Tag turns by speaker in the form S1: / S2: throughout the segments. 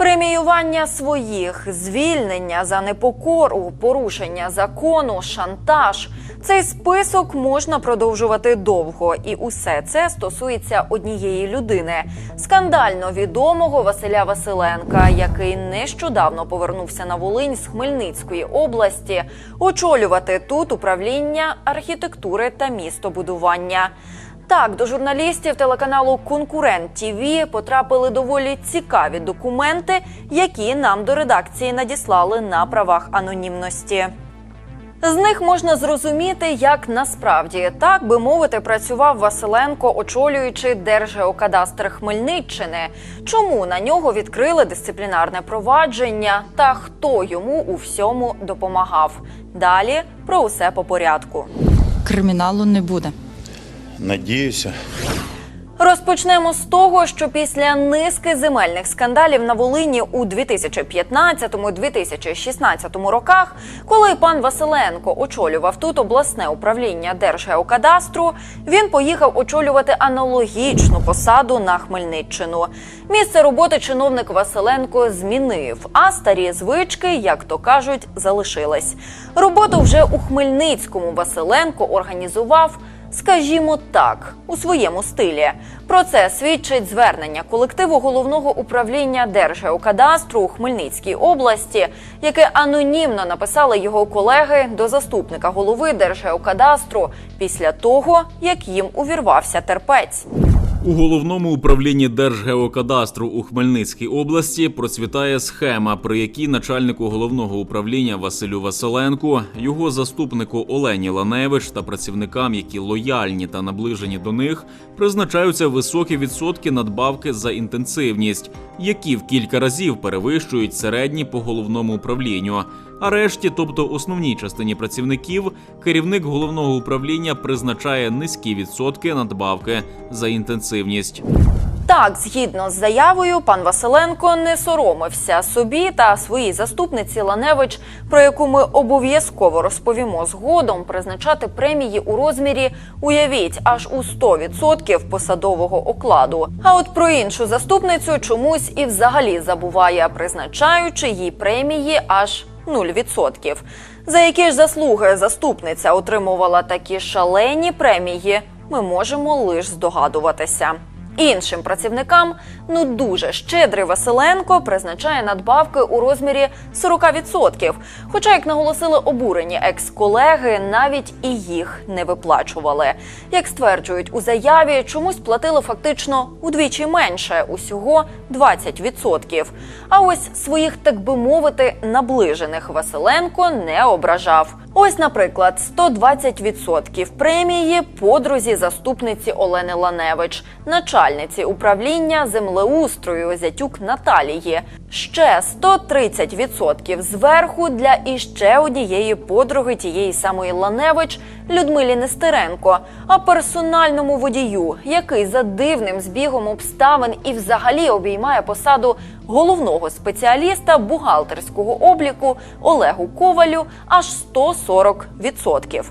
S1: Преміювання своїх, звільнення за непокору, порушення закону, шантаж. Цей список можна продовжувати довго, і усе це стосується однієї людини скандально відомого Василя Василенка, який нещодавно повернувся на Волинь з Хмельницької області, очолювати тут управління архітектури та містобудування. Так, до журналістів телеканалу Конкурент ТІВІ потрапили доволі цікаві документи, які нам до редакції надіслали на правах анонімності. З них можна зрозуміти, як насправді так би мовити працював Василенко, очолюючи Держгеокадастр Хмельниччини. Чому на нього відкрили дисциплінарне провадження та хто йому у всьому допомагав? Далі про усе по порядку.
S2: Криміналу не буде.
S3: Надіюся.
S1: Розпочнемо з того, що після низки земельних скандалів на Волині у 2015-2016 роках, коли пан Василенко очолював тут обласне управління Держгеокадастру, він поїхав очолювати аналогічну посаду на Хмельниччину. Місце роботи чиновник Василенко змінив, а старі звички, як то кажуть, залишились. Роботу вже у Хмельницькому Василенко організував. Скажімо так, у своєму стилі. Про це свідчить звернення колективу головного управління Держгеокадастру у Хмельницькій області, яке анонімно написали його колеги до заступника голови Держгеокадастру після того, як їм увірвався терпець.
S4: У головному управлінні Держгеокадастру у Хмельницькій області процвітає схема, при якій начальнику головного управління Василю Василенку, його заступнику Олені Ланевич та працівникам, які лояльні та наближені до них, призначаються високі відсотки надбавки за інтенсивність, які в кілька разів перевищують середні по головному управлінню. А решті, тобто основній частині працівників, керівник головного управління призначає низькі відсотки надбавки за інтенсивність.
S1: Так, згідно з заявою, пан Василенко не соромився собі та своїй заступниці Ланевич, про яку ми обов'язково розповімо згодом, призначати премії у розмірі, уявіть, аж у 100% посадового окладу. А от про іншу заступницю чомусь і взагалі забуває, призначаючи їй премії аж 0%. За які ж заслуги заступниця отримувала такі шалені премії, ми можемо лише здогадуватися. Іншим працівникам ну дуже щедрий Василенко призначає надбавки у розмірі 40%. Хоча, як наголосили обурені екс-колеги, навіть і їх не виплачували. Як стверджують у заяві, чомусь платили фактично удвічі менше, усього 20%. А ось своїх, так би мовити, наближених Василенко не ображав. Ось, наприклад, 120% премії подрузі заступниці Олени Ланевич, начальниці управління землеустрою Зятюк Наталії. Ще 130% зверху для іще однієї подруги тієї самої Ланевич Людмилі Нестеренко, а персональному водію, який за дивним збігом обставин і взагалі обіймає посаду головного спеціаліста бухгалтерського обліку Олегу Ковалю аж 140%.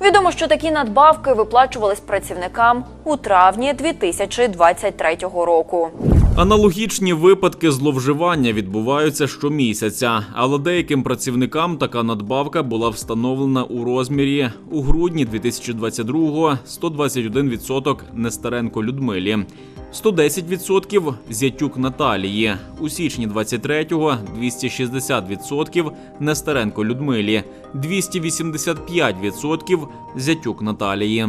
S1: Відомо, що такі надбавки виплачувались працівникам у травні 2023 року.
S4: Аналогічні випадки зловживання відбуваються щомісяця, але деяким працівникам така надбавка була встановлена у розмірі у грудні 2022-го 121% Нестеренко Людмилі, 110% Зятюк Наталії, у січні 23-го 260% Нестеренко Людмилі, 285% Зятюк Наталії.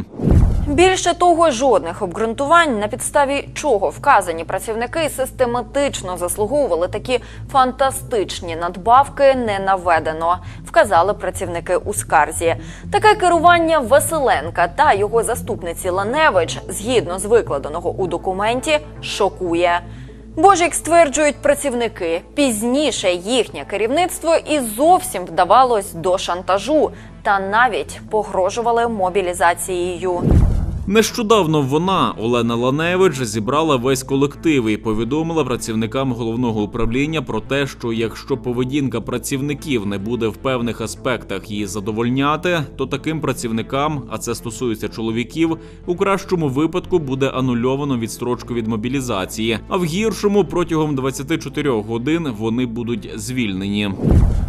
S1: Більше того, жодних обґрунтувань, на підставі чого вказані працівники систематично заслуговували такі фантастичні надбавки, не наведено, вказали працівники у скарзі. Таке керування Василенка та його заступниці Ланевич, згідно з викладеного у документі, шокує. Бо ж, як стверджують працівники, пізніше їхнє керівництво і зовсім вдавалось до шантажу та навіть погрожували мобілізацією.
S4: Нещодавно вона, Олена Ланевич, зібрала весь колектив і повідомила працівникам головного управління про те, що якщо поведінка працівників не буде в певних аспектах її задовольняти, то таким працівникам, а це стосується чоловіків, у кращому випадку буде анульовано відстрочку від мобілізації, а в гіршому протягом 24 годин вони будуть звільнені.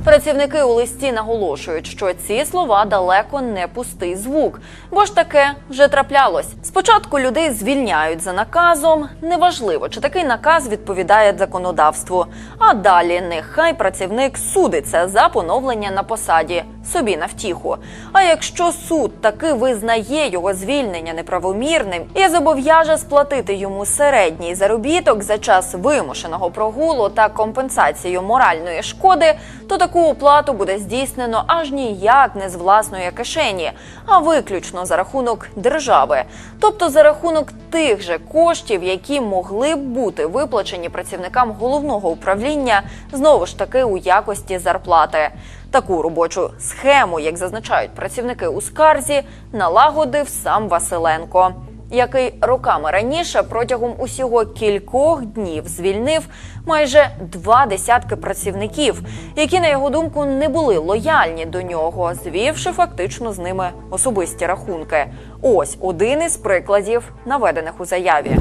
S1: Працівники у листі наголошують, що ці слова далеко не пустий звук, бо ж таке вже траплялось. Спочатку людей звільняють за наказом. Неважливо, чи такий наказ відповідає законодавству. А далі нехай працівник судиться за поновлення на посаді собі на втіху. А якщо суд таки визнає його звільнення неправомірним і зобов'яже сплатити йому середній заробіток за час вимушеного прогулу та компенсацію моральної шкоди, то таку оплату буде здійснено аж ніяк не з власної кишені, а виключно за рахунок держави, тобто за рахунок тих же коштів, які могли б бути виплачені працівникам головного управління знову ж таки у якості зарплати. Таку робочу схему, як зазначають працівники у скарзі, налагодив сам Василенко, який роками раніше протягом усього кількох днів звільнив майже два десятки працівників, які, на його думку, не були лояльні до нього, звівши фактично з ними особисті рахунки. Ось один із прикладів, наведених у заяві.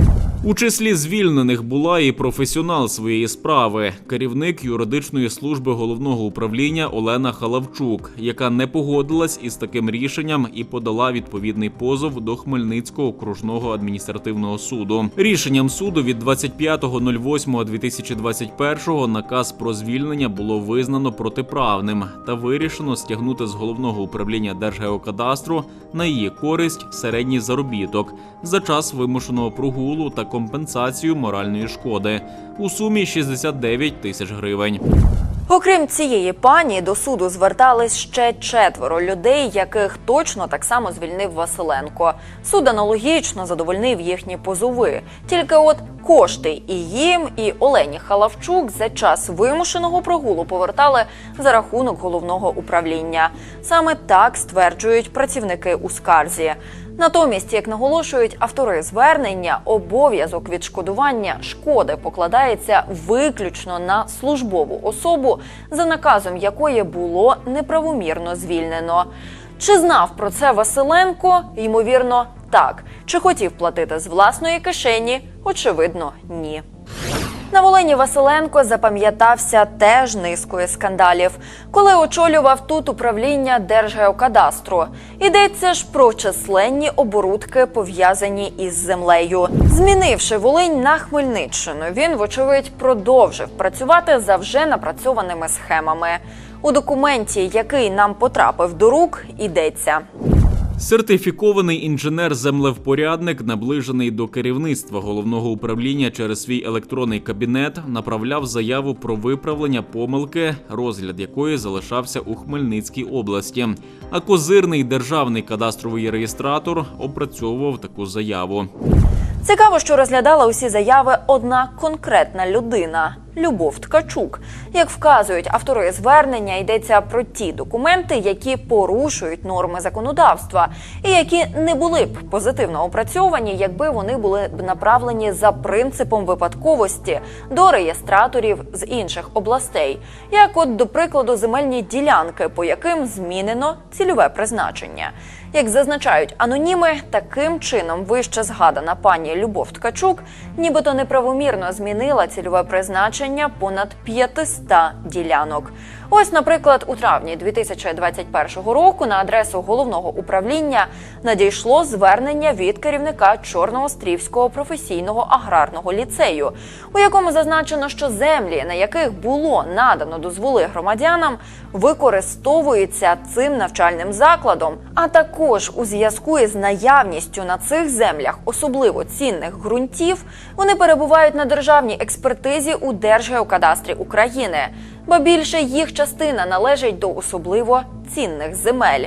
S4: У числі звільнених була і професіонал своєї справи, керівник юридичної служби головного управління Олена Халавчук, яка не погодилась із таким рішенням і подала відповідний позов до Хмельницького окружного адміністративного суду. Рішенням суду від 25.08.2021 наказ про звільнення було визнано протиправним та вирішено стягнути з головного управління Держгеокадастру на її користь середній заробіток за час вимушеного прогулу та компенсацію моральної шкоди у сумі 69 тисяч гривень.
S1: Окрім цієї пані, до суду звертались ще четверо людей, яких точно так само звільнив Василенко. Суд аналогічно задовольнив їхні позови. Тільки от кошти і їм, і Олені Халавчук за час вимушеного прогулу повертали за рахунок головного управління. Саме так стверджують працівники у скарзі. Натомість, як наголошують автори звернення, обов'язок відшкодування шкоди покладається виключно на службову особу, за наказом якої було неправомірно звільнено. Чи знав про це Василенко? Ймовірно, так. Чи хотів платити з власної кишені? Очевидно, ні. На Волині Василенко запам'ятався теж низкою скандалів, коли очолював тут управління Держгеокадастру. Йдеться ж про численні оборудки, пов'язані із землею. Змінивши Волинь на Хмельниччину, він, вочевидь, продовжив працювати за вже напрацьованими схемами. У документі, який нам потрапив до рук, йдеться.
S4: Сертифікований інженер-землевпорядник, наближений до керівництва головного управління через свій електронний кабінет, направляв заяву про виправлення помилки, розгляд якої залишався у Хмельницькій області. А козирний державний кадастровий реєстратор опрацьовував таку заяву.
S1: Цікаво, що розглядала усі заяви одна конкретна людина Любов Ткачук. Як вказують автори звернення, йдеться про ті документи, які порушують норми законодавства, і які не були б позитивно опрацьовані, якби вони були б направлені за принципом випадковості до реєстраторів з інших областей, як, от, до прикладу, земельні ділянки, по яким змінено цільове призначення. Як зазначають аноніми, таким чином вище згадана пані Любов Ткачук, нібито неправомірно змінила цільове призначення понад 500 ділянок. Ось, наприклад, у травні 2021 року на адресу головного управління надійшло звернення від керівника Чорноострівського професійного аграрного ліцею, у якому зазначено, що землі, на яких було надано дозволи громадянам, використовуються цим навчальним закладом, а також у зв'язку із наявністю на цих землях особливо цінних ґрунтів, вони перебувають на державній експертизі у Держгеокадастрі України. бо більше їх частина належить до особливо цінних земель.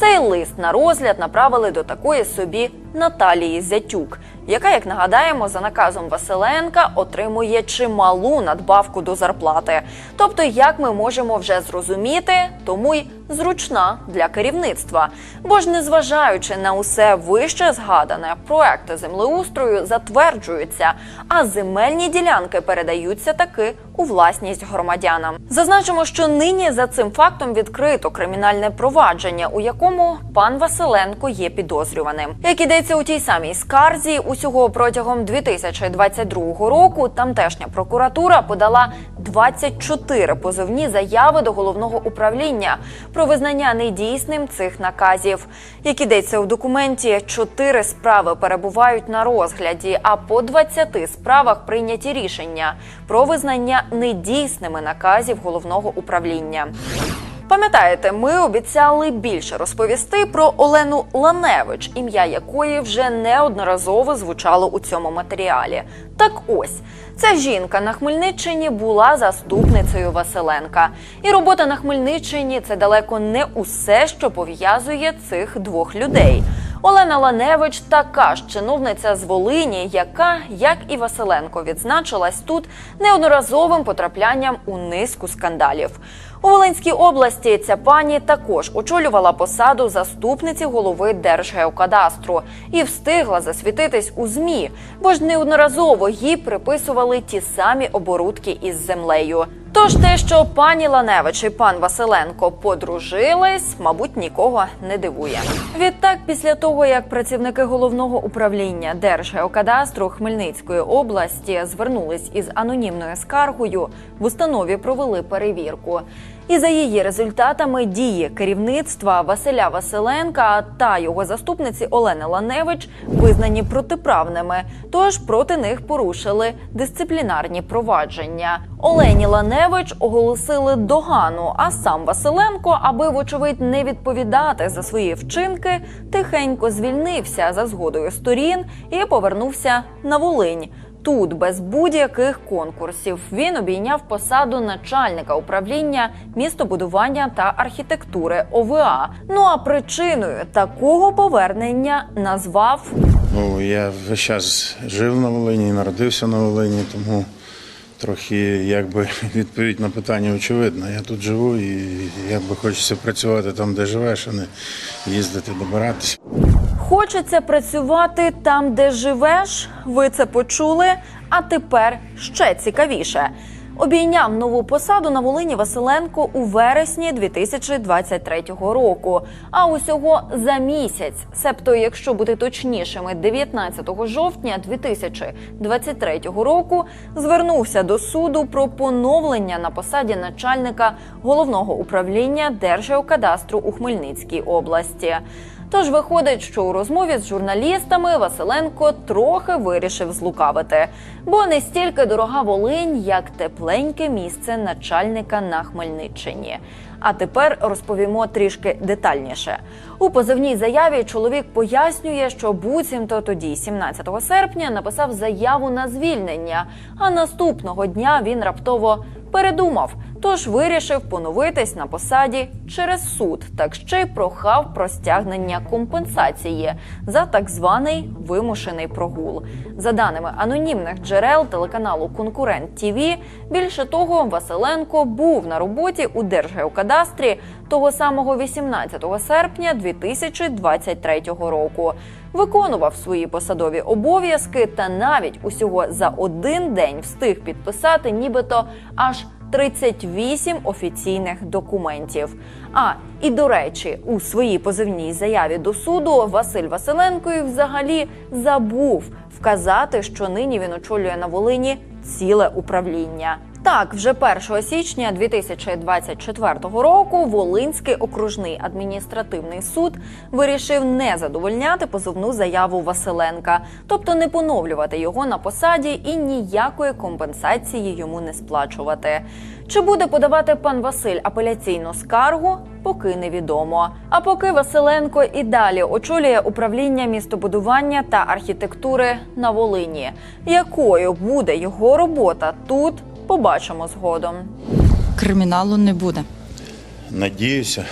S1: Цей лист на розгляд направили до такої собі Наталії Зятюк, яка, як нагадаємо, за наказом Василенка отримує чималу надбавку до зарплати. Тобто, як ми можемо вже зрозуміти, тому й зручна для керівництва. Бо ж, незважаючи на усе вище згадане, проекти землеустрою затверджуються, а земельні ділянки передаються таки у власність громадянам. Зазначимо, що нині за цим фактом відкрито кримінальне провадження, у якому пан Василенко є підозрюваним. Як ідеться у тій самій скарзі, усього протягом 2022 року тамтешня прокуратура подала 24 позовні заяви до головного управління про визнання недійсним цих наказів. Як ідеться у документі, 4 справи перебувають на розгляді, а по 20 справах прийняті рішення про визнання недійсними наказів головного управління. Пам'ятаєте, ми обіцяли більше розповісти про Олену Ланевич, ім'я якої вже неодноразово звучало у цьому матеріалі. Так ось ця жінка на Хмельниччині була заступницею Василенка. І робота на Хмельниччині це далеко не усе, що пов'язує цих двох людей. Олена Ланевич така ж чиновниця з Волині, яка, як і Василенко, відзначилась тут неодноразовим потраплянням у низку скандалів. У Волинській області ця пані також очолювала посаду заступниці голови Держгеокадастру і встигла засвітитись у змі, бо ж неодноразово їй приписували ті самі оборудки із землею. Тож те, що пані Ланевич і пан Василенко подружились, мабуть, нікого не дивує. Відтак, після того як працівники головного управління Держгеокадастру Хмельницької області звернулись із анонімною скаргою, в установі провели перевірку. І за її результатами дії керівництва Василя Василенка та його заступниці Олени Ланевич визнані протиправними. Тож проти них порушили дисциплінарні провадження. Олені Ланевич оголосили догану, а сам Василенко, аби вочевидь не відповідати за свої вчинки, тихенько звільнився за згодою сторін і повернувся на Волинь. Тут без будь-яких конкурсів він обійняв посаду начальника управління містобудування та архітектури ОВА. Ну а причиною такого повернення назвав
S3: Ну, я весь час жив на Волині, народився на Волині, тому трохи якби відповідь на питання очевидна. Я тут живу і якби хочеться працювати там, де живеш, а не їздити, добиратися.
S1: Хочеться працювати там, де живеш. Ви це почули. А тепер ще цікавіше. Обійняв нову посаду на Волині Василенко у вересні 2023 року. А усього за місяць, себто, якщо бути точнішими, 19 жовтня 2023 року звернувся до суду про поновлення на посаді начальника головного управління Держгеокадастру у Хмельницькій області. Тож виходить, що у розмові з журналістами Василенко трохи вирішив злукавити, бо не стільки дорога Волинь, як тепленьке місце начальника на Хмельниччині. А тепер розповімо трішки детальніше. У позовній заяві чоловік пояснює, що буцімто тоді, 17 серпня, написав заяву на звільнення, а наступного дня він раптово передумав, тож вирішив поновитись на посаді через суд, так ще й прохав про стягнення компенсації за так званий вимушений прогул. За даними анонімних джерел телеканалу Конкурент ТІВІ, більше того, Василенко був на роботі у Держгеокадастрі того самого 18 серпня 2023 року. Виконував свої посадові обов'язки та навіть усього за один день встиг підписати нібито аж 38 офіційних документів. А і до речі, у своїй позивній заяві до суду Василь Василенко і взагалі забув вказати, що нині він очолює на Волині ціле управління. Так, вже 1 січня 2024 року Волинський окружний адміністративний суд вирішив не задовольняти позовну заяву Василенка, тобто не поновлювати його на посаді і ніякої компенсації йому не сплачувати. Чи буде подавати пан Василь апеляційну скаргу? Поки невідомо. А поки Василенко і далі очолює управління містобудування та архітектури на Волині. Якою буде його робота тут? Побачимо згодом.
S2: Криміналу не буде.
S3: Надіюся.